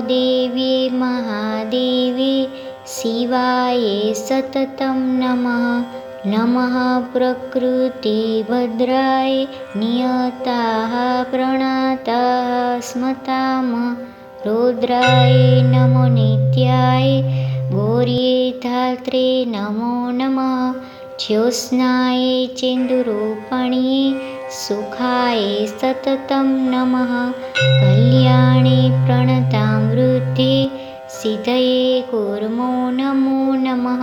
देव्ये महादेवे शिवाये सततं नमः। नमः प्रकृतिभद्राय नियताः प्रणाताः स्मताम। रुद्राय नमो नित्याय गौर्ये धात्रे नमो नमः। ज्योत्स्नाय चेन्दुरूपण्ये सुखाय सततं नमः। कल्याणे प्रणतामृते सिद्धये कुर्मो नमो नमः।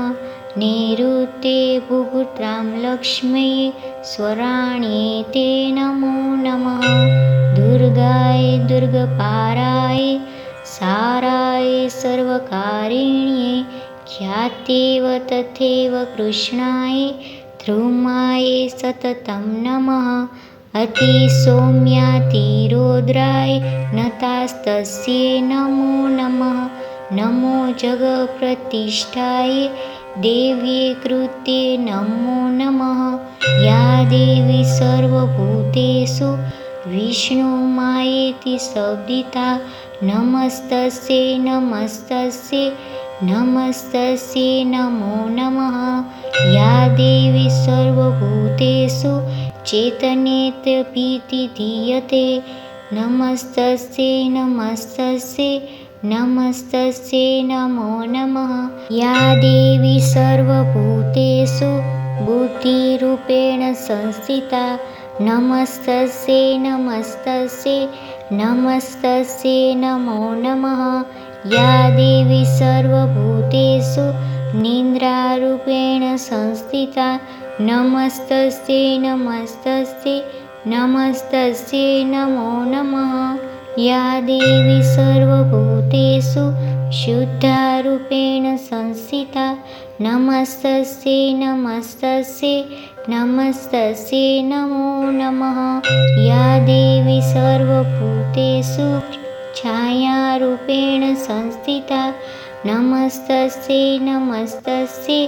नैऋते भुभुत्रां लक्ष्म्यै स्वराणे ते नमो नमः। दुर्गाय दुर्गपाराय साराय सर्वकारिण्ये ख्यातेव तथैव कृष्णाय ध्रुमाय सततं नमः अतिसौम्यातिरोद्राय नतास्तस्यै नमो नमः। नमो जगप्रतिष्ठाय देव्ये कृते नमो नमः। या देवी सर्वभूतेषु विष्णुमायेति शब्दिता। नमस्तस्यै नमस्तस्यै नमस्तस्यै नमो नमः। या देवी सर्वभूतेषु चेतनेत्यपीति दीयते। नमस्तस्यै नमस्तस्यै नमस्तस्यै नमो नमः। या देवी सर्वभूतेषु बुद्धिरूपेण संस्थिता। नमस्तस्यै नमस्तस्यै नमस्तस्यै नमो नमः। या देवी सर्वभूतेषु निन्द्रारूपेण संस्थिता नमस्तस्यै नमस्तस्यै नमस्तस्यै नमो नमः। या देवी सर्वभूतेषु शुद्धारूपेण संस्थिता। नमस्तस्यै नमस्तस्यै नमस्तस्यै नमो नमः। या देवी सर्वभूतेषु छायारूपेण संस्थिता। नमस्तस्यै नमस्तस्यै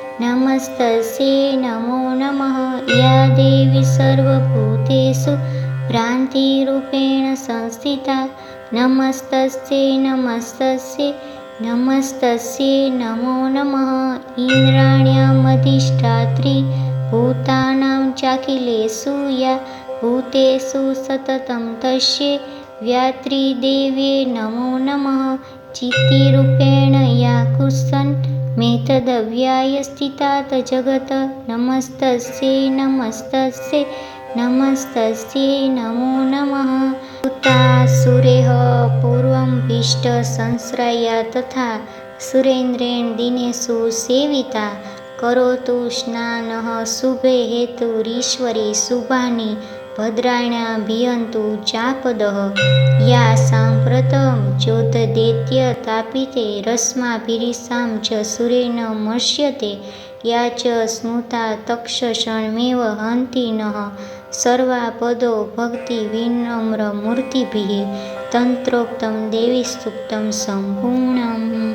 नमस्तस्यै नमो नमः। या देवी सर्वभूतेषु भ्रान्तिरूपेण संस्थिता। नमस्तस्यै नमस्तस्यै नमस्तस्यै नमो नमः। इन्द्राण्यामधिष्ठात्री भूतानां चाखिलेषु या भूतेषु सततं तस्यै नमो नमः। चित्तिरूपेण या कुसन् मेतदव्याय स्थितात् जगत्। नमस्तस्यै नमस्तस्यै नमस्तस्यै नमो नमः। सुरेह पूर्वं भीष्टसंश्रया तथा सुरेन्द्रेण दिनेषु सेविता। करोतु स्नानः शुभे हेतुरीश्वरे शुभानि ભદ્રાયણાભિયંતુ ચાપદ યા સાંપ્રતમ જ્યોતદેત્ય તાપિતે રસ્માભિરીસામ ચ સુરેન મર્ષ્યતે યા ચ સ્મૃતા તક્ષષણમેવ હંતિ નઃ સર્વા પદો ભક્તિ વિનમ્ર મૂર્તિભિ. તંત્રોક્તમ દેવી સૂક્તમ સંપૂર્ણમ.